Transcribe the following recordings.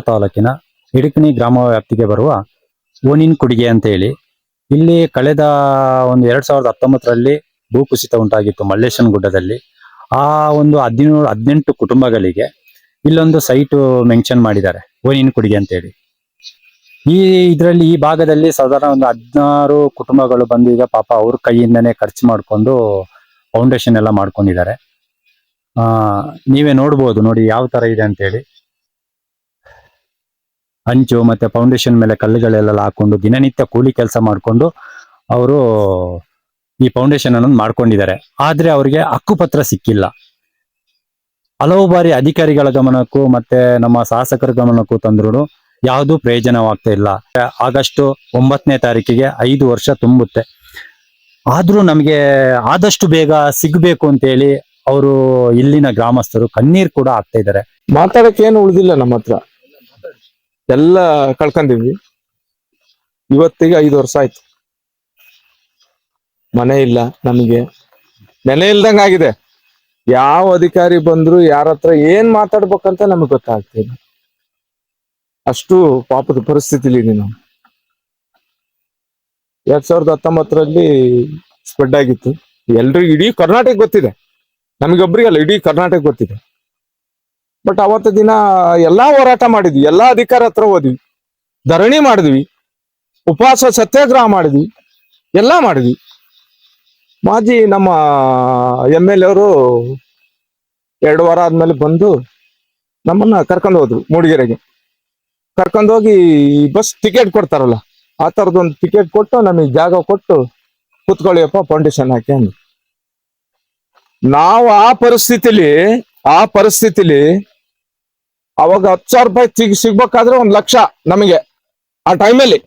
ತಾಲೂಕಿನ ಹಿಡಕಣಿ ಗ್ರಾಮ ವ್ಯಾಪ್ತಿಗೆ ಬರುವ ಓನಿನ್ ಕುಡಿಗೆ ಅಂತ ಹೇಳಿ, ಇಲ್ಲಿ ಕಳೆದ ಒಂದು ಎರಡ್ ಸಾವಿರದ ಹತ್ತೊಂಬತ್ತರಲ್ಲಿ ಭೂಕುಸಿತ ಉಂಟಾಗಿತ್ತು ಮಲ್ಲೇಶನ್ ಗುಡ್ಡದಲ್ಲಿ. ಆ ಒಂದು ಹದಿನೇಳು, ಹದಿನೆಂಟು ಕುಟುಂಬಗಳಿಗೆ ಇಲ್ಲೊಂದು ಸೈಟ್ ಮೆನ್ಷನ್ ಮಾಡಿದ್ದಾರೆ ಓನಿನ್ ಕುಡಿಗೆ ಅಂತ ಹೇಳಿ. ಈ ಇದರಲ್ಲಿ ಈ ಭಾಗದಲ್ಲಿ ಸಾಧಾರಣ ಒಂದು ಹದಿನಾರು ಕುಟುಂಬಗಳು ಬಂದು ಈಗ ಪಾಪ ಅವ್ರ ಕೈಯಿಂದನೇ ಖರ್ಚು ಮಾಡ್ಕೊಂಡು ಫೌಂಡೇಶನ್ ಎಲ್ಲ ಮಾಡ್ಕೊಂಡಿದ್ದಾರೆ. ಆ, ನೀವೇ ನೋಡ್ಬೋದು ನೋಡಿ ಯಾವ ತರ ಇದೆ ಅಂತ ಹೇಳಿ. ಹಂಚು ಮತ್ತೆ ಫೌಂಡೇಶನ್ ಮೇಲೆ ಕಲ್ಲುಗಳೆಲ್ಲ ಹಾಕೊಂಡು ದಿನನಿತ್ಯ ಕೂಲಿ ಕೆಲಸ ಮಾಡಿಕೊಂಡು ಅವರು ಈ ಫೌಂಡೇಶನ್ ಅನ್ನೋದು ಮಾಡ್ಕೊಂಡಿದ್ದಾರೆ. ಆದ್ರೆ ಅವರಿಗೆ ಹಕ್ಕುಪತ್ರ ಸಿಕ್ಕಿಲ್ಲ. ಹಲವು ಬಾರಿ ಅಧಿಕಾರಿಗಳ ಗಮನಕ್ಕೂ ಮತ್ತೆ ನಮ್ಮ ಶಾಸಕರ ಗಮನಕ್ಕೂ ತಂದ್ರು ಯಾವುದು ಪ್ರಯೋಜನವಾಗ್ತಾ ಇಲ್ಲ. ಆಗಸ್ಟ್ ಒಂಬತ್ತನೇ ತಾರೀಕಿಗೆ ಐದು ವರ್ಷ ತುಂಬುತ್ತೆ. ಆದ್ರೂ ನಮಗೆ ಆದಷ್ಟು ಬೇಗ ಸಿಗ್ಬೇಕು ಅಂತ ಹೇಳಿ ಅವರು ಇಲ್ಲಿನ ಗ್ರಾಮಸ್ಥರು ಕಣ್ಣೀರ್ ಕೂಡ ಆಗ್ತಾ ಇದ್ದಾರೆ. ಮಾತಾಡಕ್ಕೆ ಏನು ಉಳಿದಿಲ್ಲ ನಮ್ಮ ಹತ್ರ. ಎಲ್ಲ ಕಳ್ಕೊಂಡಿದ್ವಿ. ಇವತ್ತಿಗೆ ಐದು ವರ್ಷ ಆಯ್ತು. ಮನೆ ಇಲ್ಲ ನಮಗೆ. ನೆಲೆ ಇಲ್ದಂಗ ಆಗಿದೆ. ಯಾವ ಅಧಿಕಾರಿ ಬಂದ್ರು ಯಾರ ಹತ್ರ ಏನ್ ಮಾತಾಡ್ಬೇಕಂತ ನಮಗೆ ಗೊತ್ತಾಗ್ತಿಲ್ಲ ಅಷ್ಟು ಪಾಪದ ಪರಿಸ್ಥಿತಿಲಿ ನಾವು. ಎರಡ್ ಸಾವಿರದ ಹತ್ತೊಂಬತ್ತರಲ್ಲಿ ಸ್ಪ್ರೆಡ್ ಆಗಿತ್ತು. ಎಲ್ರಿಗೂ ಇಡೀ ಕರ್ನಾಟಕ ಗೊತ್ತಿದೆ. ನಮಗೊಬ್ರಿಗಲ್ಲ ಇಡೀ ಕರ್ನಾಟಕ ಗೊತ್ತಿದೆ. ಬಟ್ ಅವತ್ತು ದಿನ ಎಲ್ಲಾ ಹೋರಾಟ ಮಾಡಿದ್ವಿ, ಎಲ್ಲಾ ಅಧಿಕಾರ ಹತ್ರ ಹೋದ್ವಿ. ಧರಣಿ ಮಾಡಿದ್ವಿ, ಉಪವಾಸ, ಸತ್ಯಾಗ್ರಹ ಮಾಡಿದ್ವಿ, ಎಲ್ಲಾ ಮಾಡಿದ್ವಿ. ಮಾಜಿ ನಮ್ಮ ಎಂ ಎಲ್ ಅವರು ಎರಡು ವಾರ ಆದ್ಮೇಲೆ ಬಂದು ನಮ್ಮನ್ನ ಕರ್ಕೊಂಡು ಹೋದ್ರು ಮೂಡಿಗೆರೆಗೆ. ಕರ್ಕೊಂಡೋಗಿ ಬಸ್ ಟಿಕೆಟ್ ಕೊಡ್ತಾರಲ್ಲ, ಆ ತರದೊಂದು ಟಿಕೆಟ್ ಕೊಟ್ಟು ನಮಗೆ ಜಾಗ ಕೊಟ್ಟು ಕುತ್ಕೊಳ್ಳಿಯಪ್ಪ ಫೌಂಡೇಶನ್ ಹಾಕಿ ನಾವು ಆ ಪರಿಸ್ಥಿತಿಲಿ ಆ ಪರಿಸ್ಥಿತಿಲಿ ಅವಾಗ ಹತ್ತು ಸಾವಿರ ರೂಪಾಯಿ ತಿ ಸಿಗ್ಬೇಕಾದ್ರೆ ಒಂದ್ ಲಕ್ಷ ನಮಗೆ. ಆ ಟೈಮಲ್ಲಿ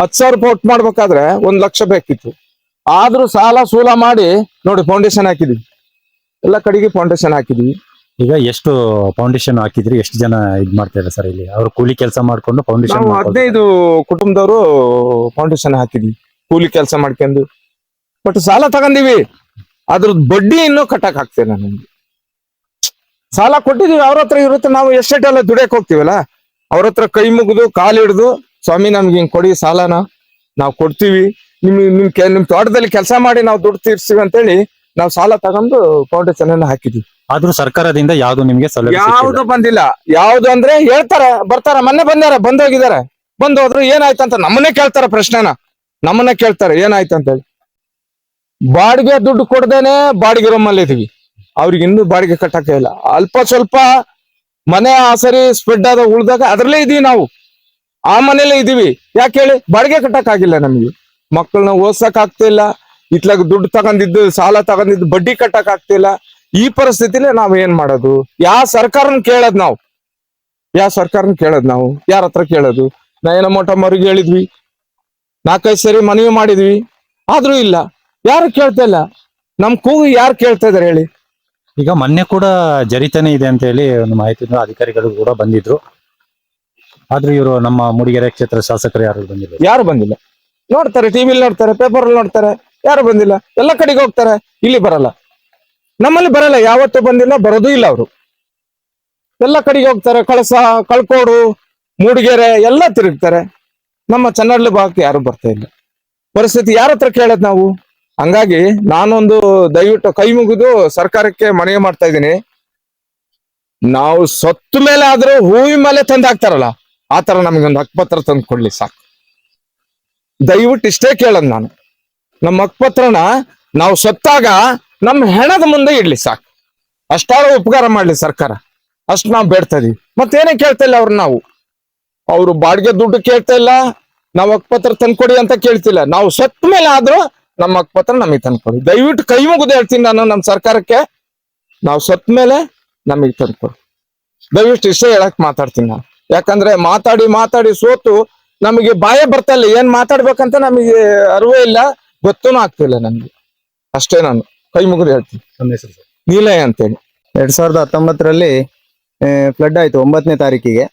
ಹತ್ತು ಸಾವಿರ ರೂಪಾಯಿ ಒಟ್ಟು ಮಾಡ್ಬೇಕಾದ್ರೆ ಒಂದ್ ಲಕ್ಷ ಬೇಕಿತ್ತು. ಆದ್ರೂ ಸಾಲ ಸೂಲ ಮಾಡಿ ನೋಡಿ ಫೌಂಡೇಶನ್ ಹಾಕಿದ್ವಿ. ಎಲ್ಲ ಕಡೆಗೆ ಫೌಂಡೇಶನ್ ಹಾಕಿದ್ವಿ. ಈಗ ಎಷ್ಟು ಫೌಂಡೇಶನ್ ಹಾಕಿದ್ರಿ? ಎಷ್ಟು ಜನ ಇದ್ ಮಾಡ್ತಾರೆ ಸರ್ ಇಲ್ಲಿ? ಅವ್ರು ಕೂಲಿ ಕೆಲಸ ಮಾಡ್ಕೊಂಡು ಫೌಂಡೇಶನ್ ನಾವು ಹದಿನೈದು ಕುಟುಂಬದವರು ಫೌಂಡೇಶನ್ ಹಾಕಿದ್ವಿ. ಕೂಲಿ ಕೆಲಸ ಮಾಡ್ಕೊಂಡು. ಬಟ್ ಸಾಲ ತಗೊಂಡಿವಿ. ಅದ್ರದ್ದು ಬಡ್ಡಿ ಇನ್ನೂ ಕಟ್ಟಕ್ ಆಗ್ತಿಲ್ಲ ನಮ್ಗೆ. ಸಾಲ ಕೊಟ್ಟಿದೀವಿ ಅವ್ರ ಹತ್ರ ಇರುತ್ತೆ ನಾವು ಎಸ್ಟೇಟ್ ಎಲ್ಲ ದುಡಿಯಕ್ ಹೋಗ್ತಿವಲ್ಲ? ಅವ್ರ ಹತ್ರ ಕೈ ಮುಗಿದು ಕಾಲು ಹಿಡಿದು ಸ್ವಾಮಿ ನಮ್ಗೆ ಹಿಂಗ್ ಕೊಡಿ ಸಾಲನ ನಾವು ಕೊಡ್ತೀವಿ. ನಿಮ್ ನಿಮ್ ಕೆ- ನಿಮ್ ತೋಟದಲ್ಲಿ ಕೆಲಸ ಮಾಡಿ ನಾವು ದುಡ್ಡು ತೀರ್ಸ್ತೀವಿ ಅಂತೇಳಿ ನಾವು ಸಾಲ ತಗೊಂಡು ಫೌಂಡೇಶನ್ ಅನ್ನ ಹಾಕಿದ್ವಿ. ಆದ್ರೂ ಸರ್ಕಾರದಿಂದ ಯಾವ್ದು ನಿಮ್ಗೆ ಸೌಲಭ್ಯ ಯಾವ್ದು ಬಂದಿಲ್ಲ. ಯಾವ್ದು ಅಂದ್ರೆ ಹೇಳ್ತಾರೆ ಬರ್ತಾರ ಮೊನ್ನೆ ಬಂದಾರ ಬಂದೋಗಿದಾರೆ ಬಂದ್ ಹೋದ್ರು ಏನಾಯ್ತಂತ ನಮ್ಮನ್ನೇ ಕೇಳ್ತಾರ ಪ್ರಶ್ನೆನ. ನಮ್ಮನ್ನ ಕೇಳ್ತಾರೆ ಏನಾಯ್ತಂತ ಹೇಳಿ ಬಾಡಿಗೆ ದುಡ್ಡು ಕೊಡ್ದೇನೆ ಬಾಡಿಗೆ ರೂಮಲ್ಲಿ ಇದೀವಿ ಅವ್ರಿಗೆ ಇನ್ನೂ ಬಾಡಿಗೆ ಕಟ್ಟಕ್ಕೆ ಇಲ್ಲ. ಅಲ್ಪ ಸ್ವಲ್ಪ ಮನೆ ಆಸರಿ ಸ್ಪ್ರೆಡ್ ಆದ ಉಳ್ದಾಗ ಅದ್ರಲ್ಲೇ ಇದೀವಿ ನಾವು. ಆ ಮನೇಲೆ ಇದೀವಿ. ಯಾಕೆ ಹೇಳಿ? ಬಾಡಿಗೆ ಕಟ್ಟಕ್ ಆಗಿಲ್ಲ ನಮ್ಗೆ. ಮಕ್ಕಳನ್ನ ಓದ್ಸಕ್ ಆಗ್ತಿಲ್ಲ ಇತ್ಲಾಗ ದುಡ್ಡು ತಗೊಂಡಿದ್ದು, ಸಾಲ ತಗೊಂಡಿದ್ದು, ಬಡ್ಡಿ ಕಟ್ಟಕ್ ಆಗ್ತಿಲ್ಲ ಈ ಪರಿಸ್ಥಿತಿಲೇ ನಾವ್ ಏನ್ ಮಾಡೋದು? ಯಾವ ಸರ್ಕಾರನ ಕೇಳದ್ ನಾವು. ಯಾವ ಸರ್ಕಾರನ ಕೇಳದ್ ನಾವು? ಯಾರ ಹತ್ರ ಕೇಳೋದು? ನಯನ ಮೋಟಮ್ಮವ್ರಿಗೆ ಹೇಳಿದ್ವಿ. ನಾಲ್ಕೈದು ಸರಿ ಮನವಿ ಮಾಡಿದ್ವಿ. ಆದ್ರೂ ಇಲ್ಲ. ಯಾರು ಕೇಳ್ತಾ ಇಲ್ಲ? ನಮ್ ಕೂಗು ಯಾರು ಕೇಳ್ತಾ ಇದಾರೆ ಹೇಳಿ? ಈಗ ಮೊನ್ನೆ ಕೂಡ ಜರಿತಾನೆ ಇದೆ ಅಂತ ಹೇಳಿ ಒಂದು ಮಾಹಿತಿ ಅಧಿಕಾರಿಗಳು ಕೂಡ ಬಂದಿದ್ರು. ಆದ್ರೂ ಇವರು ನಮ್ಮ ಮೂಡಿಗೆರೆ ಕ್ಷೇತ್ರ ಶಾಸಕರು ಯಾರು ಬಂದಿಲ್ಲ. ಯಾರು ಬಂದಿಲ್ಲ. ನೋಡ್ತಾರೆ ಟಿವಿಲಿ ನೋಡ್ತಾರೆ ಪೇಪರ್ ನೋಡ್ತಾರೆ. ಯಾರು ಬಂದಿಲ್ಲ? ಎಲ್ಲ ಕಡೆಗೆ ಹೋಗ್ತಾರೆ. ಇಲ್ಲಿ ಬರಲ್ಲ. ನಮ್ಮಲ್ಲಿ ಬರಲ್ಲ. ಯಾವತ್ತೂ ಬಂದಿಲ್ಲ, ಬರೋದು ಇಲ್ಲ ಅವರು. ಎಲ್ಲ ಕಡೆಗೆ ಹೋಗ್ತಾರೆ. ಕಳಸ, ಕಳ್ಕೋಡು, ಮೂಡಿಗೆರೆ ಎಲ್ಲ ತಿರುಗ್ತಾರೆ. ನಮ್ಮ ಚನ್ನಹಳ್ಳಿ ಭಾಗಕ್ಕೆ ಯಾರು ಬರ್ತಾ ಇಲ್ಲ. ಪರಿಸ್ಥಿತಿ ಯಾರ ಹತ್ರ ಕೇಳದ್ ನಾವು? ಹಂಗಾಗಿ ನಾನೊಂದು ದಯವಿಟ್ಟು ಕೈ ಮುಗಿದು ಸರ್ಕಾರಕ್ಕೆ ಮನವಿ ಮಾಡ್ತಾ ಇದ್ದೀನಿ. ನಾವು ಸತ್ತ ಮೇಲೆ ಆದ್ರೂ ಹೂವಿನ ಮೇಲೆ ತಂದು ಹಾಕ್ತಾರಲ್ಲ ಆತರ ತರ ನಮಗೊಂದು ಹಕ್ಕುಪತ್ರ ತಂದು ಕೊಡ್ಲಿ ಸಾಕು. ದಯವಿಟ್ಟು ಇಷ್ಟೇ ಕೇಳೋದ್ ನಾನು. ನಮ್ಮ ಹಕ್ಕುಪತ್ರನ ನಾವು ಸತ್ತಾಗ ನಮ್ಮ ಹೆಣದ ಮುಂದೆ ಇಡ್ಲಿ ಸಾಕು. ಅಷ್ಟಾದ ಉಪಕಾರ ಮಾಡ್ಲಿ ಸರ್ಕಾರ. ಅಷ್ಟು ನಾವು ಬೇಡ್ತಾ ಇದೀವಿ. ಮತ್ತೇನೇ ಕೇಳ್ತಾ ಇಲ್ಲ ಅವ್ರು ನಾವು. ಅವರು ಬಾಡಿಗೆ ದುಡ್ಡು ಕೇಳ್ತಾ ಇಲ್ಲ, ನಾವು ಹಕ್ಕುಪತ್ರ ತಂದ್ಕೊಡಿ ಅಂತ ಕೇಳ್ತಿಲ್ಲ. ನಾವು ಸತ್ತ ಮೇಲೆ ಆದ್ರೂ ನಮ್ಮ ಹಕ್ಕುಪತ್ರ ನಮಗೆ ತಂದ್ಕೊಡಿ ದಯವಿಟ್ಟು ಕೈ ಮುಗಿದು ಹೇಳ್ತೀನಿ ನಾನು ನಮ್ಮ ಸರ್ಕಾರಕ್ಕೆ. ನಾವು ಸತ್ ಮೇಲೆ ನಮಗೆ ತಂದ್ಕೊಡಿ ದಯವಿಟ್ಟು ಇಷ್ಟೇ ಹೇಳಕ್ ಮಾತಾಡ್ತೀನಿ ನಾನು. ಯಾಕಂದ್ರೆ ಮಾತಾಡಿ ಮಾತಾಡಿ ಸೋತು ನಮಗೆ ಬಾಯ ಬರ್ತಾ ಇಲ್ಲ. ಏನ್ ಮಾತಾಡ್ಬೇಕಂತ ನಮಗೆ ಅರಿವೇ ಇಲ್ಲ. ಗೊತ್ತೂ ಆಗ್ತಿಲ್ಲ ನಮ್ಗೆ. ಅಷ್ಟೇ ನಾನು. ಕೈ ಮುಗಿದು ಹೇಳ್ತೀನಿ. ನಮ್ಮ ಹೆಸರು ಸರ್. ನೀಲಯ ಅಂತೇಳಿ. ಎರಡ್ ಸಾವಿರದ ಹತ್ತೊಂಬತ್ತರಲ್ಲಿ ಫ್ಲಡ್ ಆಯ್ತು ಒಂಬತ್ತನೇ ತಾರೀಕಿಗೆ.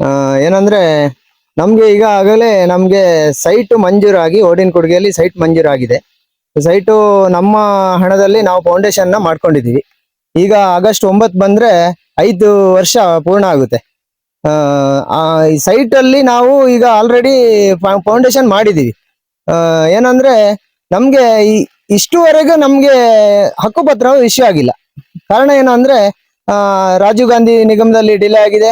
ಆ, ಏನಂದ್ರೆ ನಮ್ಗೆ ಈಗ ಆಗಲೇ ನಮ್ಗೆ ಸೈಟ್ ಮಂಜೂರಾಗಿ ಓಡಿನ ಕೊಡುಗೆಯಲ್ಲಿ ಸೈಟ್ ಮಂಜೂರಾಗಿದೆ. ಸೈಟು ನಮ್ಮ ಹಣದಲ್ಲಿ ನಾವು ಫೌಂಡೇಶನ್ನ ಮಾಡ್ಕೊಂಡಿದೀವಿ ಈಗ ಆಗಸ್ಟ್ ಒಂಬತ್ತು ಬಂದ್ರೆ ಐದು ವರ್ಷ ಪೂರ್ಣ ಆಗುತ್ತೆ. ಆ, ಸೈಟ್ ಅಲ್ಲಿ ನಾವು ಈಗ ಆಲ್ರೆಡಿ ಫೌಂಡೇಶನ್ ಮಾಡಿದೀವಿ ಏನಂದ್ರೆ ನಮ್ಗೆ ಇಷ್ಟುವರೆಗೂ ನಮ್ಗೆ ಹಕ್ಕುಪತ್ರ ಇಶ್ಯೂ ಆಗಿಲ್ಲ. ಕಾರಣ ಏನು ಅಂದ್ರೆ ರಾಜೀವ್ ಗಾಂಧಿ ನಿಗಮದಲ್ಲಿ ಡಿಲೇ ಆಗಿದೆ.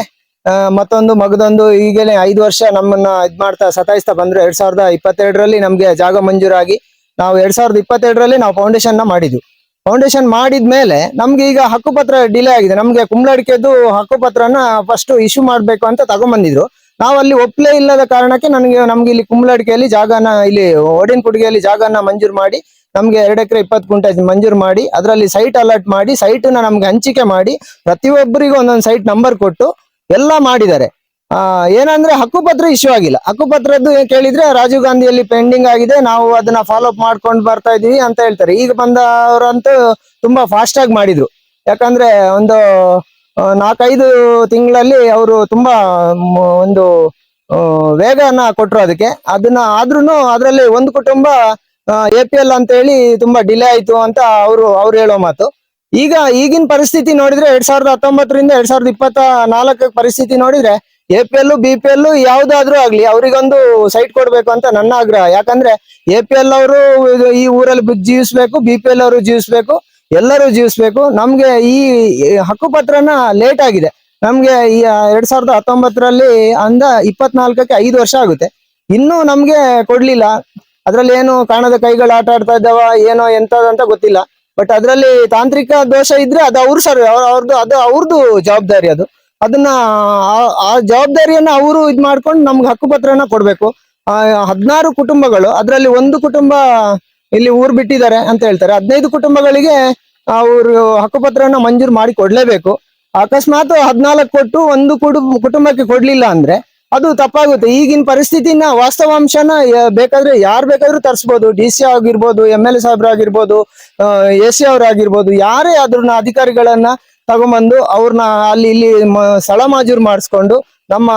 ಮತ್ತೊಂದು ಮಗದೊಂದು ಈಗಲೇ ಐದು ವರ್ಷ ನಮ್ಮನ್ನ ಇದ್ ಮಾಡ್ತಾ ಸತಾಯಿಸ್ತಾ ಬಂದ್ರು. ಎರಡ್ ಸಾವಿರದ ಇಪ್ಪತ್ತೆರಡರಲ್ಲಿ ನಮ್ಗೆ ಜಾಗ ಮಂಜೂರಾಗಿ ನಾವು ಎರಡ್ ಸಾವಿರದ ಇಪ್ಪತ್ತೆರಡರಲ್ಲಿ ನಾವು ಫೌಂಡೇಶನ್ನ ಮಾಡಿದ್ವಿ. ಫೌಂಡೇಶನ್ ಮಾಡಿದ್ಮೇಲೆ ನಮ್ಗೆ ಈಗ ಹಕ್ಕುಪತ್ರ ಡಿಲೇ ಆಗಿದೆ. ನಮ್ಗೆ ಕುಂಬ್ಳಡಿಕೆದು ಹಕ್ಕುಪತ್ರನ ಫಸ್ಟ್ ಇಶ್ಯೂ ಮಾಡ್ಬೇಕು ಅಂತ ತಗೊಂಬಂದಿದ್ರು. ನಾವು ಅಲ್ಲಿ ಒಪ್ಲೇ ಇಲ್ಲದ ಕಾರಣಕ್ಕೆ ನನಗೆ, ನಮ್ಗೆ ಇಲ್ಲಿ ಕುಂಬ್ಳಡಿಕೆಯಲ್ಲಿ ಜಾಗನ, ಇಲ್ಲಿ ಓಡಿನ ಕುಡಿಗೆಯಲ್ಲಿ ಜಾಗನ ಮಂಜೂರು ಮಾಡಿ, ನಮ್ಗೆ ಎರಡು ಎಕರೆ ಇಪ್ಪತ್ತು ಗುಂಟೆ ಮಂಜೂರು ಮಾಡಿ, ಅದರಲ್ಲಿ ಸೈಟ್ ಅಲರ್ಟ್ ಮಾಡಿ ಸೈಟ್ ನಮ್ಗೆ ಹಂಚಿಕೆ ಮಾಡಿ, ಪ್ರತಿಯೊಬ್ಬರಿಗೂ ಒಂದೊಂದು ಸೈಟ್ ನಂಬರ್ ಕೊಟ್ಟು ಎಲ್ಲ ಮಾಡಿದ್ದಾರೆ. ಆ, ಏನಂದ್ರೆ ಹಕ್ಕುಪತ್ರ ಇಶ್ಯೂ ಆಗಿಲ್ಲ. ಹಕ್ಕುಪತ್ರದ್ದು ಏನ್ ಕೇಳಿದ್ರೆ ರಾಜೀವ್ ಗಾಂಧಿಯಲ್ಲಿ ಪೆಂಡಿಂಗ್ ಆಗಿದೆ, ನಾವು ಅದನ್ನ ಫಾಲೋ ಅಪ್ ಮಾಡ್ಕೊಂಡು ಬರ್ತಾ ಇದೀವಿ ಅಂತ ಹೇಳ್ತಾರೆ. ಈಗ ಬಂದವರಂತೂ ತುಂಬಾ ಫಾಸ್ಟ್ ಆಗಿ ಮಾಡಿದ್ರು. ಯಾಕಂದ್ರೆ ಒಂದು ನಾಲ್ಕೈದು ತಿಂಗಳಲ್ಲಿ ಅವರು ತುಂಬಾ ಒಂದು ವೇಗನ ಕೊಟ್ರು ಅದಕ್ಕೆ. ಅದನ್ನ ಆದ್ರೂನು ಅದರಲ್ಲಿ ಒಂದು ಕುಟುಂಬ ಎ ಪಿ ಎಲ್ ಅಂತ ಹೇಳಿ ತುಂಬಾ ಡಿಲೇ ಆಯ್ತು ಅಂತ ಅವರು, ಅವ್ರು ಹೇಳೋ ಮಾತು. ಈಗ ಈಗಿನ ಪರಿಸ್ಥಿತಿ ನೋಡಿದ್ರೆ ಎರಡ್ ಸಾವಿರದ ಹತ್ತೊಂಬತ್ತರಿಂದ ಎರಡ್ ಸಾವಿರದ ಇಪ್ಪತ್ತ ನಾಲ್ಕ ಪರಿಸ್ಥಿತಿ ನೋಡಿದ್ರೆ A P L B P L ಯಾವ್ದಾದ್ರೂ ಆಗ್ಲಿ ಅವ್ರಿಗೊಂದು ಸೈಟ್ ಕೊಡ್ಬೇಕು ಅಂತ ನನ್ನ ಆಗ್ರಹ. ಯಾಕಂದ್ರೆ ಎ ಪಿ ಎಲ್ ಅವರು ಈ ಊರಲ್ಲಿ ಜೀವಿಸ್ಬೇಕು ಬಿ ಪಿ ಎಲ್ ಅವರು ಜೀವಿಸ್ಬೇಕು, ಎಲ್ಲರೂ ಜೀವಿಸ್ಬೇಕು. ನಮ್ಗೆ ಈ ಈ ಹಕ್ಕುಪತ್ರನ ಲೇಟ್ ಆಗಿದೆ. ನಮ್ಗೆ ಈ ಎರಡ್ ಸಾವಿರದ ಹತ್ತೊಂಬತ್ತರಲ್ಲಿ ಅಂದ ಇಪ್ಪತ್ನಾಲ್ಕಕ್ಕೆ ಐದು ವರ್ಷ ಆಗುತ್ತೆ. ಇನ್ನೂ ನಮ್ಗೆ ಕೊಡ್ಲಿಲ್ಲ. ಅದ್ರಲ್ಲಿ ಏನು ಕಾಣದ ಕೈಗಳು ಆಟ ಆಡ್ತಾ ಇದ್ದಾವ, ಏನೋ ಎಂತದಂತ ಗೊತ್ತಿಲ್ಲ. ಬಟ್ ಅದರಲ್ಲಿ ತಾಂತ್ರಿಕ ದೋಷ ಇದ್ರೆ ಅದು ಅವ್ರ ಸರ್ ಅವ್ರದ್ದು ಅದು ಅವ್ರದ್ದು ಜವಾಬ್ದಾರಿ ಅದು. ಅದನ್ನ ಆ- ಜವಾಬ್ದಾರಿಯನ್ನ ಅವರು ಇದ್ ಮಾಡ್ಕೊಂಡು ನಮ್ಗೆ ಹಕ್ಕುಪತ್ರನ ಕೊಡ್ಬೇಕು. ಹದಿನಾರು ಕುಟುಂಬಗಳು, ಅದರಲ್ಲಿ ಒಂದು ಕುಟುಂಬ ಇಲ್ಲಿ ಊರ್ ಬಿಟ್ಟಿದ್ದಾರೆ ಅಂತ ಹೇಳ್ತಾರೆ. ಹದಿನೈದು ಕುಟುಂಬಗಳಿಗೆ ಅವರು ಹಕ್ಕುಪತ್ರನ ಮಂಜೂರು ಮಾಡಿ ಕೊಡ್ಲೇಬೇಕು. ಅಕಸ್ಮಾತ್ ಹದಿನಾಲ್ಕು ಕೊಟ್ಟು ಒಂದು ಕುಟುಂಬ ಕುಟುಂಬಕ್ಕೆ ಕೊಡ್ಲಿಲ್ಲ ಅಂದ್ರೆ ಅದು ತಪ್ಪಾಗುತ್ತೆ. ಈಗಿನ ಪರಿಸ್ಥಿತಿನ ವಾಸ್ತವಾಂಶನ ಬೇಕಾದ್ರೆ ಯಾರು ಬೇಕಾದ್ರೂ ತರಿಸ್ಬೋದು. ಡಿ ಸಿ ಆಗಿರ್ಬೋದು, ಎಂ ಎಲ್ ಎ ಸಾಹೇಬ್ರು ಆಗಿರ್ಬೋದು ಎ ಸಿ ಆಗಿರ್ಬೋದು ಯಾರೇ ಅದ್ರನ್ನ ಅಧಿಕಾರಿಗಳನ್ನ ತಗೊಂಬಂದು ಅವ್ರನ್ನ ಅಲ್ಲಿ ಇಲ್ಲಿ ಸ್ಥಳ ಮಾಜೂರು ಮಾಡಿಸ್ಕೊಂಡು ನಮ್ಮ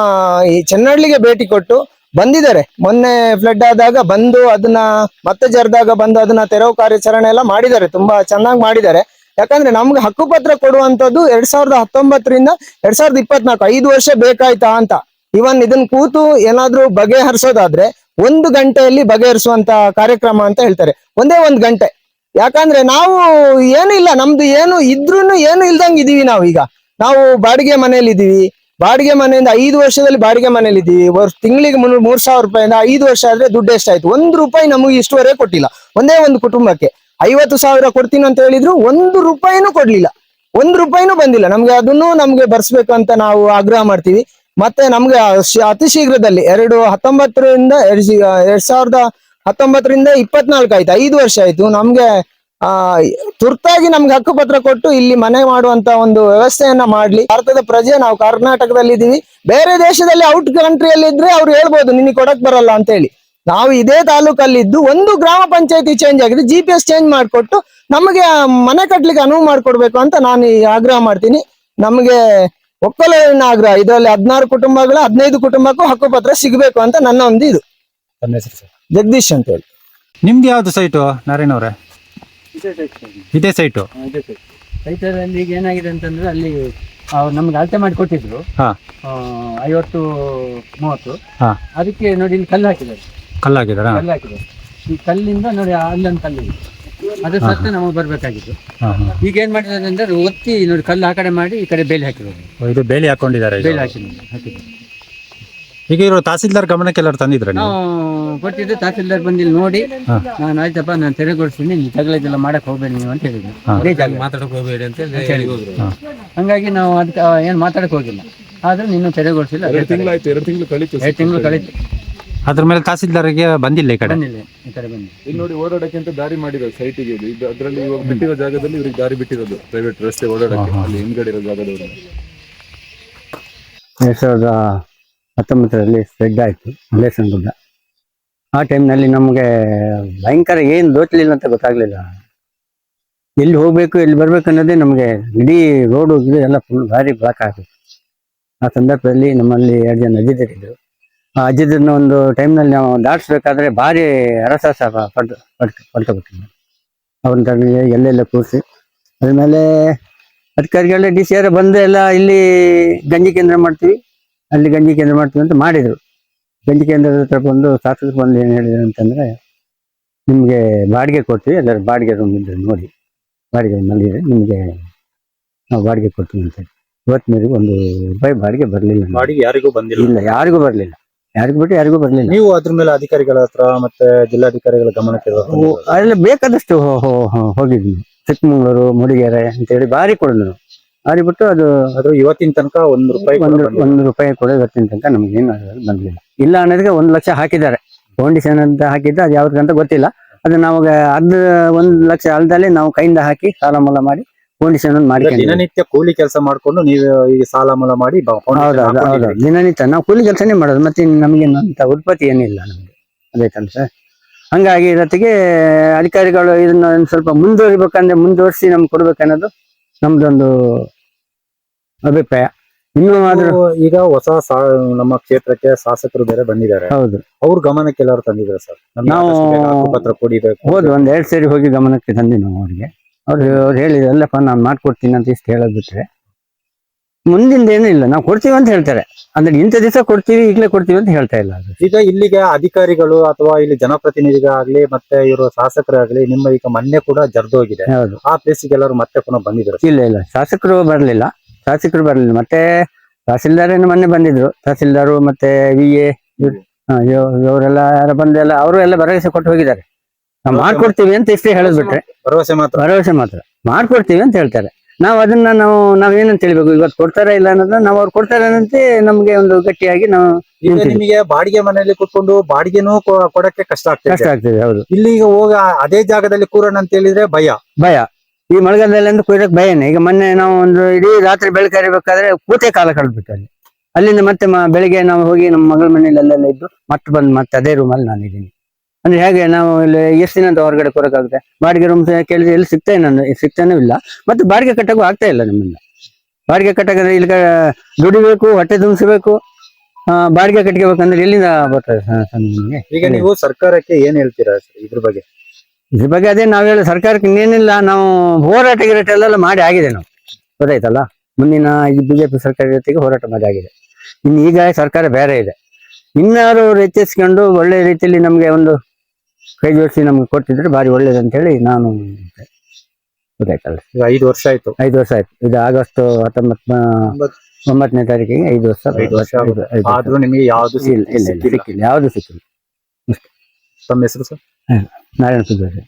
ಈ ಚೆನ್ನಳ್ಳಿಗೆ ಭೇಟಿ ಕೊಟ್ಟು ಬಂದಿದ್ದಾರೆ. ಮೊನ್ನೆ ಫ್ಲಡ್ ಆದಾಗ ಬಂದು ಅದನ್ನ ಮತ್ತೆ ಜರ್ದಾಗ ಬಂದು ಅದನ್ನ ತೆರವು ಕಾರ್ಯಾಚರಣೆ ಎಲ್ಲ ಮಾಡಿದ್ದಾರೆ. ತುಂಬಾ ಚೆನ್ನಾಗಿ ಮಾಡಿದ್ದಾರೆ. ಯಾಕಂದ್ರೆ ನಮ್ಗೆ ಹಕ್ಕುಪತ್ರ ಕೊಡುವಂತದ್ದು ಎರಡ್ ಸಾವಿರದ ಹತ್ತೊಂಬತ್ತರಿಂದ ಎರಡ್ ಸಾವಿರದ ಇಪ್ಪತ್ನಾಲ್ಕು. ಐದು ವರ್ಷ ಬೇಕಾಯ್ತಾ ಅಂತ. ಇವನ್ ಇದನ್ ಕೂತು ಏನಾದ್ರೂ ಬಗೆಹರಿಸೋದಾದ್ರೆ ಒಂದು ಗಂಟೆಯಲ್ಲಿ ಬಗೆಹರಿಸುವಂತ ಕಾರ್ಯಕ್ರಮ ಅಂತ ಹೇಳ್ತಾರೆ. ಒಂದೇ ಒಂದ್ ಗಂಟೆ. ಯಾಕಂದ್ರೆ ನಾವು ಏನು ಇಲ್ಲ, ನಮ್ದು ಏನು ಇದ್ರೂನು ಏನು ಇಲ್ದಂಗ್ ಇದೀವಿ ನಾವು ಈಗ. ನಾವು ಬಾಡಿಗೆ ಮನೇಲಿ ಇದೀವಿ. ಬಾಡಿಗೆ ಮನೆಯಿಂದ ಐದು ವರ್ಷದಲ್ಲಿ ಬಾಡಿಗೆ ಮನೇಲಿ ಇದೀವಿ. ತಿಂಗಳಿಗೆ ಮುನ್ನೂರ್ ಮೂರ್ ಸಾವಿರ ರೂಪಾಯಿಂದ ಐದು ವರ್ಷ ಆದ್ರೆ ದುಡ್ಡು ಎಷ್ಟಾಯ್ತು? ಒಂದ್ ರೂಪಾಯಿ ನಮಗೆ ಇಷ್ಟುವರೆಗೆ ಕೊಟ್ಟಿಲ್ಲ. ಒಂದೇ ಒಂದು ಕುಟುಂಬಕ್ಕೆ. ಐವತ್ತು ಸಾವಿರ ಕೊಡ್ತೀನಿ ಅಂತ ಹೇಳಿದ್ರು ಒಂದು ರೂಪಾಯಿನೂ ಕೊಡ್ಲಿಲ್ಲ. ಒಂದ್ ರೂಪಾಯಿನೂ ಬಂದಿಲ್ಲ. ನಮ್ಗೆ ಅದನ್ನು ನಮ್ಗೆ ಬರ್ಸ್ಬೇಕು ಅಂತ ನಾವು ಆಗ್ರಹ ಮಾಡ್ತೀವಿ. ಮತ್ತೆ ನಮ್ಗೆ ಅತಿ ಶೀಘ್ರದಲ್ಲಿ ಎರಡು ಹತ್ತೊಂಬತ್ತರಿಂದ, ಎರಡ್ ಎರಡ್ ಸಾವಿರದ ಹತ್ತೊಂಬತ್ತರಿಂದ ಇಪ್ಪತ್ನಾಲ್ಕು ಆಯ್ತು, ಐದು ವರ್ಷ ಆಯ್ತು. ನಮ್ಗೆ, ಆ, ತುರ್ತಾಗಿ ನಮ್ಗೆ ಹಕ್ಕುಪತ್ರ ಕೊಟ್ಟು ಇಲ್ಲಿ ಮನೆ ಮಾಡುವಂತ ಒಂದು ವ್ಯವಸ್ಥೆಯನ್ನ ಮಾಡ್ಲಿ. ಭಾರತದ ಪ್ರಜೆ, ನಾವು ಕರ್ನಾಟಕದಲ್ಲಿ ಇದೀವಿ. ಬೇರೆ ದೇಶದಲ್ಲಿ ಔಟ್ ಕಂಟ್ರಿಯಲ್ಲಿ ಇದ್ರೆ ಅವ್ರು ಹೇಳ್ಬೋದು, ನಿನಗೆ ಕೊಡಕ್ ಬರಲ್ಲ ಅಂತ ಹೇಳಿ. ನಾವು ಇದೇ ತಾಲೂಕಲ್ಲಿದ್ದು ಒಂದು ಗ್ರಾಮ ಪಂಚಾಯತಿ ಚೇಂಜ್ ಆಗಿದೆ ಜಿ ಪಿ ಎಸ್ ಚೇಂಜ್ ಮಾಡಿಕೊಟ್ಟು ನಮಗೆ ಮನೆ ಕಟ್ಲಿಕ್ಕೆ ಅನುವು ಮಾಡಿಕೊಡ್ಬೇಕು ಅಂತ ನಾನು ಆಗ್ರಹ ಮಾಡ್ತೀನಿ. ನಮಗೆ ಒಕ್ಕಲಿನ ಆಗ್ರಹ ಇದರಲ್ಲಿ ಹದಿನಾರು ಕುಟುಂಬಗಳ ಹದಿನೈದು ಕುಟುಂಬಕ್ಕೂ ಹಕ್ಕುಪತ್ರ ಸಿಗಬೇಕು ಅಂತ ನನ್ನ ಒಂದು ಇದು. ತಮ್ಮ ಹೆಸರು ಸರ್. ಜಗದೀಶ್ ಅಂತ ಹೇಳಿ. ನಿಮ್ದು ಯಾವ್ದು ಸೈಟು ನಾರಾಯಣ ಅವರೇ? ಇದೇ ಸೈಟು ರೈತರಲ್ಲಿ ಈಗ ಏನಾಗಿದೆ ಅಂತಂದ್ರೆ ಅಲ್ಲಿ ಅವ್ರು ನಮ್ಗೆ ಅಳತೆ ಮಾಡಿ ಕೊಟ್ಟಿದ್ರು. ಹಾ. ಆ, ಐವತ್ತು ಮೂವತ್ತು. ಹಾ. ಅದಕ್ಕೆ ನೋಡಿ ಇಲ್ಲಿ ಕಲ್ಲು ಹಾಕಿದ್ದಾರೆ. ಕಲ್ಲಾಗಿದಾರಾ ಕಲ್ಲು ಹಾಕಿದ್ದಾರೆ. ಈ ಕಲ್ಲಿಂದ ನೋಡಿ ಅಲ್ಲೊಂದು ಕಲ್ಲು ಅದ್ರ ಸತ್ತ ನಮಗೆ ಬರ್ಬೇಕಾಗಿತ್ತು. ಈಗ ಏನ್ ಮಾಡಿದ್ದಾರೆ ಅಂದ್ರೆ ಒತ್ತಿ ನೋಡಿ ಕಲ್ಲು ಆ ಕಡೆ ಮಾಡಿ ಈ ಕಡೆ ಬೇಲಿ ಹಾಕಿರೋದು. ಇದು ಬೇಲಿ ಹಾಕೊಂಡಿದ್ದಾರೆ. ಬೇಲಿ ಹಾಕಿದ್ರು ಹಾಕಿದ್ರು ಈಗ ಇವರು ತಹಸೀಲ್ದಾರ್ ಗಮನಕ್ಕೆ ಎಲ್ಲರೂ ತಂದಿದ್ರ ನೀವು? ನಾವು ಕೊಟ್ಟಿದ್ದು ತಹಸೀಲ್ದಾರ್ ಬಂದು ಇಲ್ಲಿ ನೋಡಿ. ಹಾ. ನಾನು ಆಯ್ತಪ್ಪ ನಾನು ತೆರೆಗೊಳಿಸ್ತೀನಿ ನೀವು ಜಗಳ ಇದೆಲ್ಲ ಮಾಡಕ್ ಹೋಗ್ಬೇಡಿ ನೀವು ಅಂತ ಹೇಳಿದ್ರು. ಅದೇ ಜಾಗ. ಮಾತಾಡಕ್ ಹೋಗ್ಬೇಡಿ ಅಂತ ಹೇಳಿ. ಹಂಗಾಗಿ ನಾವು ಅದಕ್ಕೆ ಏನು ಮಾತಾಡಕ್ ಹೋಗಿಲ್ಲ. ಆದ್ರೆ ನಿನ್ನ ತೆರೆಗೊಳಿಸಿಲ್ಲ ಎರಡು ತಿಂಗಳಾಯ್ತು ಎರಡು ತಿಂಗಳು ಕಳೀತು ಎರಡು ತಿಂಗಳು ಕಳೀತು. ಅದ್ರ ಮೇಲೆ ತಹಸೀಲ್ದಾರಿಗೆ ಬಂದಿಲ್ಲ ಈ ಕಡೆ. ಬಂದಿಲ್ಲ ಈ ಕಡೆ ಬಂದು ಇಲ್ಲಿ ನೋಡಿ ಓಡಾಡಕ್ಕೆ ಅಂತ ದಾರಿ ಮಾಡಿರೋದು ಸೈಟಿಗೆ ಇದು. ಇದು ಅದರಲ್ಲಿ ಇವಾಗ ಬಿಟ್ಟಿರೋ ಜಾಗದಲ್ಲಿ ಇವ್ರಿಗೆ ದಾರಿ ಬಿಟ್ಟಿರೋದು. ಪ್ರೈವೇಟ್ ರಸ್ತೆ ಓಡಾಡಕ್ಕೆ. ಅಲ್ಲಿ ಹಿಂದ್ಗಡೆ ಇರೋ ಜಾಗದವರು. ಎರಡ್ ಸಾವಿರದ ಹತ್ತೊಂಬತ್ತರಲ್ಲಿ ಸ್ಪ್ರೆಡ್ ಆಯಿತು ಮಲೇಸನ್ ಗುಡ್ಡ. ಆ ಟೈಮ್ನಲ್ಲಿ ನಮಗೆ ಭಯಂಕರ ಏನು ದೋಚಲಿಲ್ಲ ಅಂತ ಗೊತ್ತಾಗ್ಲಿಲ್ಲ. ಎಲ್ಲಿ ಹೋಗಬೇಕು ಎಲ್ಲಿ ಬರಬೇಕು ಅನ್ನೋದೇ ನಮಗೆ ಇಡೀ ರೋಡು ಹೋಗಿದ್ರೆ ಎಲ್ಲ ಫುಲ್ ಭಾರಿ ಬ್ಲಾಕ್ ಆಗುತ್ತೆ. ಆ ಸಂದರ್ಭದಲ್ಲಿ ನಮ್ಮಲ್ಲಿ ಎರಡು ಜನ ಅಜ್ಜಿದರಿದ್ರು ಆ ಅಜ್ಜಿದ್ರನ್ನ ಒಂದು ಟೈಮ್ನಲ್ಲಿ ನಾವು ದಾಟಿಸ್ಬೇಕಾದ್ರೆ ಭಾರಿ ಹರಸಾಸ ಪಡ್ದು ಪಡ್ಕೊ ಪಡ್ಕೊಬಿಟ್ಟಿದ್ವಿ. ಅವ್ರನ್ನ ತಂದು ಎಲ್ಲೆಲ್ಲ ಕೂರಿಸಿ ಅದ್ಮೇಲೆ ಅಧಿಕಾರಿಗಳೆಲ್ಲ ಡಿ ಸಿ ಆರ್ ಬಂದು ಎಲ್ಲ ಇಲ್ಲಿ ಗಂಜಿ ಕೇಂದ್ರ ಮಾಡ್ತೀವಿ ಅಲ್ಲಿ ಗಂಜಿ ಕೇಂದ್ರ ಮಾಡ್ತೀವಿ ಅಂತ ಮಾಡಿದರು. ಗಂಜಿ ಕೇಂದ್ರದ ಹತ್ರ ಬಂದು ಶಾಸಕರು ಬಂದು ಏನು ಹೇಳಿದ್ರು ಅಂತಂದರೆ ನಿಮಗೆ ಬಾಡಿಗೆ ಕೊಡ್ತೀವಿ ಅದರ ಬಾಡಿಗೆ ರೂಮ್ ಇದ್ದರೆ ನೋಡಿ ಬಾಡಿಗೆ ರೂಮಲ್ಲಿ ನಿಮಗೆ ನಾವು ಬಾಡಿಗೆ ಕೊಡ್ತೀವಿ ಅಂತ ಹೇಳಿ. ಇವತ್ತು ಮೇರೆಗೆ ಒಂದು ರೂಪಾಯಿ ಬಾಡಿಗೆ ಬರಲಿಲ್ಲ ಬಾಡಿಗೆ ಯಾರಿಗೂ ಬಂದಿಲ್ಲ. ಇಲ್ಲ ಯಾರಿಗೂ ಬರಲಿಲ್ಲ. ಯಾರಿಗೂ ಬಿಟ್ಟು ಯಾರಿಗೂ ಬರಲಿಲ್ಲ. ನೀವು ಅದ್ರ ಮೇಲೆ ಅಧಿಕಾರಿಗಳ ಹತ್ರ ಮತ್ತೆ ಜಿಲ್ಲಾಧಿಕಾರಿಗಳ ಗಮನಕ್ಕೆ ಅಲ್ಲಿ ಬೇಕಾದಷ್ಟು ಹೋಗಿದ್ವಿ. ಚಿಕ್ಕಮಂಗ್ಳೂರು ಮೂಡಿಗೆರೆ ಅಂತೇಳಿ ಬಾರಿ ಕೊಡಿದ್ರು. ಬಾರಿ ಬಿಟ್ಟು ಅದು ಅದು ಇವತ್ತಿನ ತನಕ ಒಂದ್ ರೂಪಾಯಿ ಒಂದ್ ಒಂದು ಒಂದು ರೂಪಾಯಿ ಕೂಡ ಇವತ್ತಿನ ತನಕ ನಮ್ಗೇನು ಬಂದಿಲ್ಲ. ಇಲ್ಲ ಅನ್ನೋದಕ್ಕೆ ಒಂದ್ ಲಕ್ಷ ಹಾಕಿದ್ದಾರೆ. ಫೌಂಡೇಶನ್ ಅಂತ ಹಾಕಿದ್ದು ಅದು ಯಾವ್ದಕ್ಕಂತ ಗೊತ್ತಿಲ್ಲ. ಅದು ನಾವು ಅದ್ ಒಂದ್ ಲಕ್ಷ ಅಲ್ದಲ್ಲಿ ನಾವು ಕೈಯಿಂದ ಹಾಕಿ ಸಾಲ ಮೂಲ ಮಾಡಿ ಫೌಂಡೇಶನ್ ದಿನನಿತ್ಯ ಕೂಲಿ ಕೆಲಸ ಮಾಡ್ಕೊಂಡು ನೀವು ಈ ಸಾಲ ಮೂಲ ಮಾಡಿ ಬ- foundation ಹೌದೌದು ಹೌದು ಹಾಕೊಂಡಿದ್ದೀರಿ. ದಿನನಿತ್ಯ ನಾವು ಕೂಲಿ ಕೆಲಸನೇ ಮಾಡೋದು. ಮತ್ತೆ ನಮಗೆ ಅಂತ ಉತ್ಪತ್ತಿ ಏನಿಲ್ಲ ನಮಗೆ. ಅದಾಯ್ತಲ್ಲ ಸರ್ ಹಂಗಾಗಿ ಇವತ್ತಿಗೆ ಅಧಿಕಾರಿಗಳು ಇದನ್ನ ಒಂದ್ ಸ್ವಲ್ಪ ಮುಂದುವರಿಬೇಕಂದ್ರೆ ಮುಂದುವರಿಸಿ ನಮ್ಗೆ ಕೊಡ್ಬೇಕನ್ನೋದು ನಮ್ದೊಂದು ಅಭಿಪ್ರಾಯ. ಇನ್ನೂ ಆದ್ರೂ ನೀವು ಈಗ ಹೊಸ ಸಾ- ನಮ್ಮ ಕ್ಷೇತ್ರಕ್ಕೆ ಶಾಸಕರು ಬೇರೆ ಬಂದಿದ್ದಾರೆ. ಹೌದು. ಅವ್ರ ಗಮನಕ್ಕೆ ಎಲ್ಲರೂ ತಂದಿದ್ದಾರೆ ಸರ್. ನಮ್ಗೆ ನಾವು- ಪತ್ರ ಬೇಗ ಕೊಡಿಬೇಕು ಹೋದ್ ಒಂದ್ ಎರಡ್ ಸೇರಿ ಹೋಗಿ ಗಮನಕ್ಕೆ ತಂದಿ ನಾವು ಅವ್ರಿಗೆ. ಅವ್ರು ಅವ್ರು ಹೇಳಿದ್ರು ಅಲ್ಲಪ್ಪ ನಾನು ಮಾಡ್ಕೊಡ್ತೀನಿ ಅಂತ ಇಷ್ಟು ಹೇಳೋದು ಬಿಟ್ರೆ ಮುಂದಿಂದ ಏನೂ ಇಲ್ಲ. ನಾವು ಕೊಡ್ತೀವಿ ಅಂತ ಹೇಳ್ತಾರೆ. ಅಂದ್ರೆ ಇಂಥ ದಿವಸ ಕೊಡ್ತೀವಿ ಈಗಲೇ ಕೊಡ್ತೀವಿ ಅಂತ ಹೇಳ್ತಾ ಇಲ್ಲ ಅದು. ಈಗ ಇಲ್ಲಿಗೆ ಅಧಿಕಾರಿಗಳು ಅಥವಾ ಇಲ್ಲಿ ಜನಪ್ರತಿನಿಧಿಗಳಾಗ್ಲಿ ಮತ್ತೆ ಇವರು ಶಾಸಕರಾಗ್ಲಿ ನಿಮ್ಮ ಈಗ ಮೊನ್ನೆ ಕೂಡ ಜರ್ದೋಗಿದೆ ಹೌದು. ಆ ಪ್ಲೇಸಿಗೆ ಎಲ್ಲರೂ ಮತ್ತೆ ಪುನಃ ಬಂದಿದ್ರು ಇಲ್ಲ ಇಲ್ಲ. ಶಾಸಕರು ಬರಲಿಲ್ಲ. ಶಾಸಕರು ಬರಲಿಲ್ಲ. ಮತ್ತೆ ತಹಸೀಲ್ದಾರೇನು ಮೊನ್ನೆ ಬಂದಿದ್ರು. ತಹಸೀಲ್ದಾರು ಮತ್ತೆ ವಿ ಎ ಇವರೆಲ್ಲ ಯಾರು ಬಂದೆಲ್ಲ ಅವರು ಎಲ್ಲ ಭರವಸೆ ಕೊಟ್ಟು ಹೋಗಿದ್ದಾರೆ. ನಾವು ಮಾಡ್ಕೊಡ್ತೀವಿ ಅಂತ ಇಷ್ಟೇ ಹೇಳಿದ್ಬಿಟ್ರೆ ಭರವಸೆ ಮಾತ್ರ. ಭರವಸೆ ಮಾತ್ರ. ಮಾಡ್ಕೊಡ್ತೀವಿ ಅಂತ ಹೇಳ್ತಾರೆ. ನಾವು ಅದನ್ನ ನಾವು ನಾವೇನಂತ ಹೇಳ್ಬೇಕು? ಇವತ್ತು ಕೊಡ್ತಾರಾ ಇಲ್ಲ ಅನ್ನೋದನ್ನ ನಾವು ಅವ್ರು ಕೊಡ್ತಾರೆ ಅನ್ನಂತೆ ನಮ್ಗೆ ಒಂದು ಗಟ್ಟಿಯಾಗಿ ನಾವು ಈಗ. ನಿಮಗೆ ಬಾಡಿಗೆ ಮನೆಯಲ್ಲಿ ಕೂತ್ಕೊಂಡು ಬಾಡಿಗೆನೂ ಕೊಡಕ್ಕೆ ಕಷ್ಟ ಆಗ್ತದೆ. ಕಷ್ಟ ಆಗ್ತದೆ ಹೌದು. ಇಲ್ಲಿ ಈಗ ಹೋಗ ಅದೇ ಜಾಗದಲ್ಲಿ ಕೂರೋಣ ಅಂತ ಹೇಳಿದ್ರೆ ಭಯ. ಭಯ. ಈ ಮಳೆಗಾಲದಲ್ಲಿ ಅಂತ ಕುಯ್ಯಕ್ ಭಯನೇ. ಈಗ ಮೊನ್ನೆ ನಾವು ಒಂದು ಇಡೀ ರಾತ್ರಿ ಬೆಳಕು ಹರಿಬೇಕಾದ್ರೆ ಕೂತೆ ಕಾಲ ಕಳೆದ್ಬಿಟ್ಟು ಅಲ್ಲಿ. ಅಲ್ಲಿಂದ ಮತ್ತೆ ಬೆಳಿಗ್ಗೆ ನಾವು ಹೋಗಿ ನಮ್ಮ ಮಗಳ ಮನೆಯಲ್ಲೆಲ್ಲ ಅಲ್ಲೆಲ್ಲ ಇದ್ದು ಮತ್ತೆ ಬಂದು ಮತ್ತೆ ಅದೇ ರೂಮಲ್ಲಿ ನಾನು ಇದ್ದೀನಿ ಅಂದ್ರೆ ಹೇಗೆ ನಾವು ಇಲ್ಲಿ ಎಷ್ಟು ದಿನ ಅಂತ ಹೊರಗಡೆ ಕೊರಕಾಗುತ್ತೆ ಬಾಡಿಗೆ ರೂಮ್ ಕೇಳಿದ್ರೆ ಎಲ್ಲಿ ಸಿಗ್ತಾ ನಾನು ಸಿಗ್ತಾನೂ ಇಲ್ಲ. ಮತ್ತೆ ಬಾಡಿಗೆ ಕಟ್ಟಕ್ಕೂ ಆಗ್ತಾ ಇಲ್ಲ ನಮ್ಮಿಂದ ಬಾಡಿಗೆ ಕಟ್ಟಕ್ಕೆ ಇಲ್ಲಿ ದುಡಿಬೇಕು ಹೊಟ್ಟೆ ತುಂಬಿಸಬೇಕು. ಬಾಡಿಗೆ ಕಟ್ಕೋಬೇಕಂದ್ರೆ ಎಲ್ಲಿಂದ ಬರ್ತದೆ ಈಗ ನೀವು ಸರ್ಕಾರಕ್ಕೆ ಏನ್ ಹೇಳ್ತೀರಾ ಇದ್ರ ಬಗ್ಗೆ? ಇದ್ರ ಬಗ್ಗೆ ಅದೇ ನಾವ್ ಹೇಳಿ ಸರ್ಕಾರಕ್ಕೆ ಇನ್ನೇನಿಲ್ಲ ನಾವು ಹೋರಾಟ ಗಿರಾಟ ಎಲ್ಲ ಮಾಡಿ ಆಗಿದೆ ನಾವು. ಗೊತ್ತಾಯ್ತಲ್ಲ? ಮುಂದಿನ ಈ ಬಿಜೆಪಿ ಸರ್ಕಾರ ಜೊತೆಗೆ ಹೋರಾಟ ಮಾಡಿ ಆಗಿದೆ. ಇನ್ನು ಈಗ ಸರ್ಕಾರ ಬೇರೆ ಇದೆ. ಇನ್ನಾರು ಅವ್ರು ಎಚ್ಚರಿಸ್ಕೊಂಡು ಒಳ್ಳೆ ರೀತಿಯಲ್ಲಿ ನಮ್ಗೆ ಒಂದು ಜೋಡಿಸಿ ನಮ್ಗೆ ಕೊಟ್ಟಿದ್ರೆ ಭಾರಿ ಒಳ್ಳೇದಂತ ಹೇಳಿ ನಾನು ಗೊತ್ತಾಯ್ತಲ್ಲ. ಈಗ ಐದು ವರ್ಷ ಆಯ್ತು. ಐದು ವರ್ಷ ಆಯ್ತು. ಇದು ಆಗಸ್ಟ್ ಹತ್ತೊಂಬತ್ ಒಂಬತ್ತನೇ ತಾರೀಕಿಗೆ ಐದು ವರ್ಷ ಐದು ವರ್ಷ ಐದು ವರ್ಷ. ಆದ್ರೂ ನಿಮಗೆ ಯಾವ್ದು ಇಲ್ಲ ಇಲ್ಲ ಇಲ್ಲ, ಸಿಕ್ಕಿಲ್ಲ. ಯಾವ್ದು ಸಿಕ್ಕಿಲ್ಲ. ತಮ್ಮ ಹೆಸರು ಸರ್? ನಾರಾಯಣ ಸುಧಾಕರ್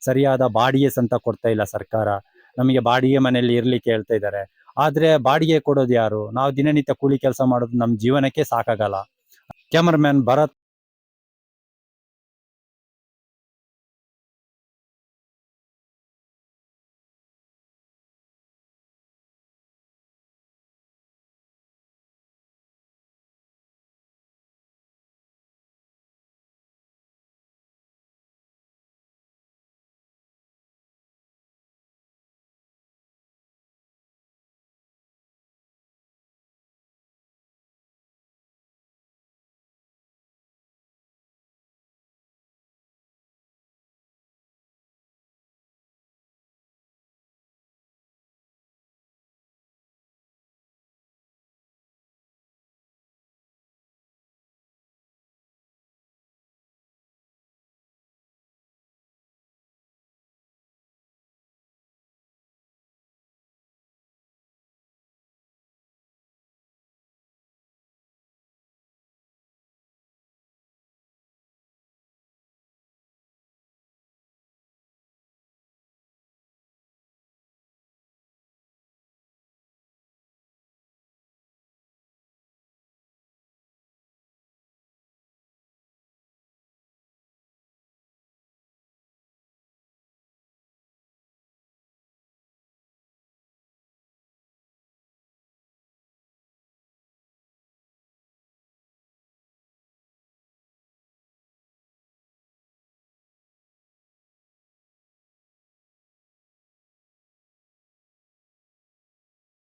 ಸರಿಯಾದ ಬಾಡಿಗೆ ಅಂತ ಕೊಡ್ತಾ ಇಲ್ಲ ಸರ್ಕಾರ. ನಮಗೆ ಬಾಡಿಗೆ ಮನೆಯಲ್ಲಿ ಇರ್ಲಿಕ್ಕೆ ಹೇಳ್ತಾ ಇದ್ದಾರೆ. ಆದ್ರೆ ಬಾಡಿಗೆ ಕೊಡೋದು ಯಾರು? ನಾವು ದಿನನಿತ್ಯ ಕೂಲಿ ಕೆಲಸ ಮಾಡೋದು ನಮ್ಮ ಜೀವನಕ್ಕೆ ಸಾಕಾಗಲ್ಲ. ಕ್ಯಾಮರಾಮ್ಯಾನ್ ಭರತ್